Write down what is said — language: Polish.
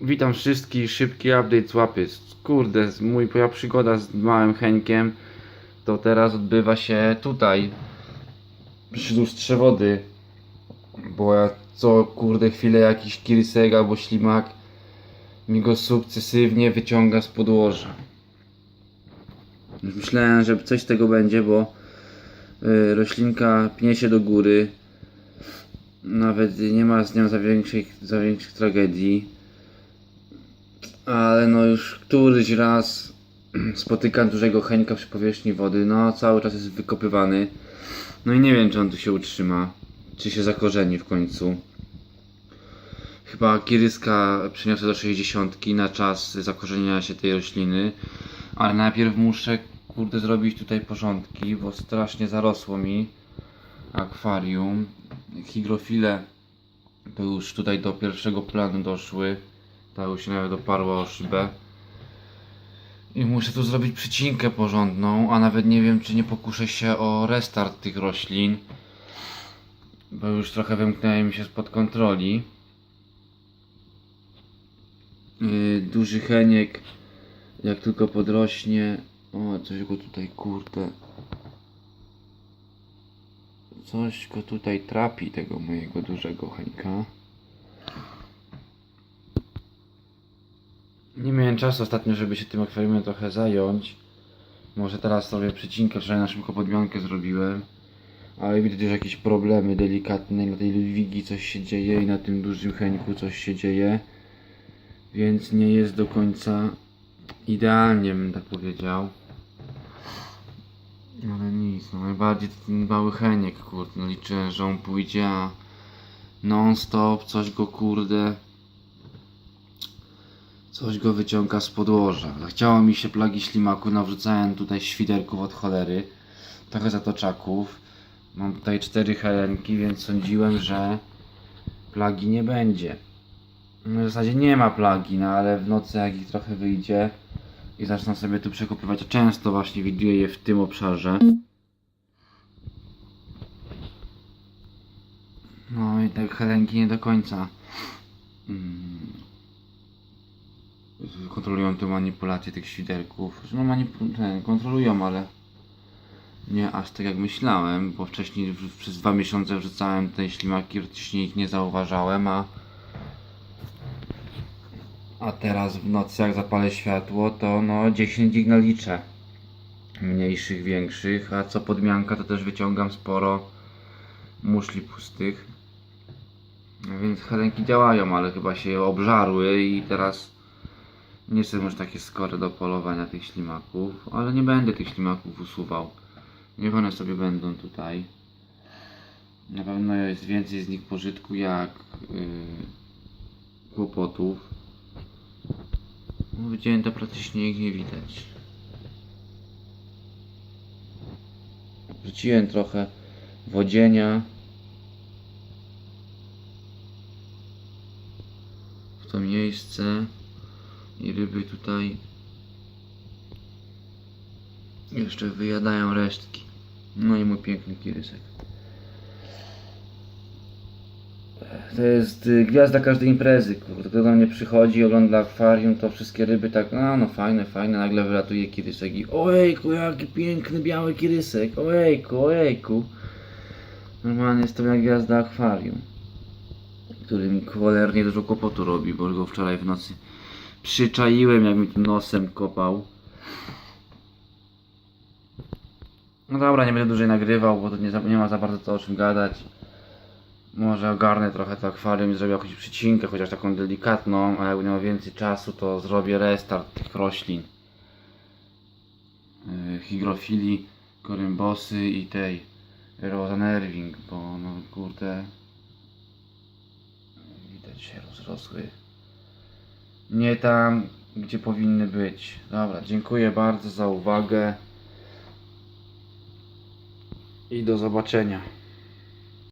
Witam wszystkich, szybki update z łapy. Kurde, mój, moja przygoda z małym Henkiem to teraz odbywa się tutaj przy lustrze wody. Bo ja co kurde chwilę jakiś kirsek albo ślimak mi go sukcesywnie wyciąga z podłoża. Myślałem, że coś z tego będzie, bo y, roślinka pnie się do góry. Nawet nie ma z nią za większych, za większych tragedii. Ale no już któryś raz spotykam dużego Henka przy powierzchni wody. No cały czas jest wykopywany. No i nie wiem czy on tu się utrzyma. Czy się zakorzeni w końcu. Chyba kiryska przyniosę do 60 na czas zakorzenienia się tej rośliny. Ale najpierw muszę kurde zrobić tutaj porządki, bo strasznie zarosło mi akwarium. Higrofile to już tutaj do pierwszego planu doszły. Ta już się nawet doparła o szybę. I muszę tu zrobić przycinkę porządną, a nawet nie wiem czy nie pokuszę się o restart tych roślin. Bo już trochę wymknęły mi się spod kontroli. Yy, duży heniek, jak tylko podrośnie. O, coś go tutaj kurde. Coś go tutaj trapi, tego mojego dużego henka. Nie miałem czasu ostatnio, żeby się tym akwarium trochę zająć. Może teraz sobie przycinkę, wczoraj na szybko podmiankę zrobiłem. Ale widzę też jakieś problemy delikatne. Na tej Ludwigi coś się dzieje i na tym dużym Henku coś się dzieje. Więc nie jest do końca idealnie, bym tak powiedział. Ale nic, no najbardziej ten mały Heniek, kurde. No liczę, że on pójdzie, a non stop coś go kurde Coś go wyciąga z podłoża. Zachciało mi się plagi ślimaku, nawrzucałem tutaj świderków od cholery, trochę zatoczaków. Mam tutaj cztery helenki, więc sądziłem, że plagi nie będzie. No w zasadzie nie ma plagi, no ale w nocy jak ich trochę wyjdzie i zaczną sobie tu przekopywać, a często właśnie widuję je w tym obszarze. No i tak helenki nie do końca. Mm, kontrolują tę manipulację tych świderków. No manipu- ten, kontrolują, ale nie aż tak jak myślałem, bo wcześniej w- przez dwa miesiące wrzucałem te ślimaki, praktycznie ich nie zauważałem, a a teraz w nocy jak zapalę światło, to no 10 ich naliczę. Mniejszych, większych, a co podmianka to też wyciągam sporo muszli pustych. Więc helenki działają, ale chyba się obżarły i teraz nie są już takie skore do polowania tych ślimaków, ale nie będę tych ślimaków usuwał. Niech one sobie będą tutaj. Na pewno jest więcej z nich pożytku jak yy, kłopotów. Wycięte praktycznie ich nie widać. Wrzuciłem trochę wodzienia. W to miejsce. I ryby tutaj jeszcze wyjadają resztki. No i mój piękny kirysek. To jest y, gwiazda każdej imprezy, kurde. Kto do mnie przychodzi, ogląda akwarium, to wszystkie ryby tak, no, no fajne, fajne, nagle wylatuje kirysek i ojejku, jaki piękny biały kirysek, ojejku, ojejku. Normalnie jest to jak gwiazda akwarium, który mi cholernie dużo kłopotu robi, bo go wczoraj w nocy przyczaiłem, jak mi tym nosem kopał. No dobra, nie będę dłużej nagrywał, bo to nie, nie ma za bardzo co o czym gadać. Może ogarnę trochę to akwarium i zrobię jakąś przycinkę, chociaż taką delikatną, a jakbym miał więcej czasu, to zrobię restart tych roślin. Yy, higrofili, korymbosy i tej Rosa Nerving, bo no kurde widać się rozrosły nie tam, gdzie powinny być. Dobra, dziękuję bardzo za uwagę i do zobaczenia.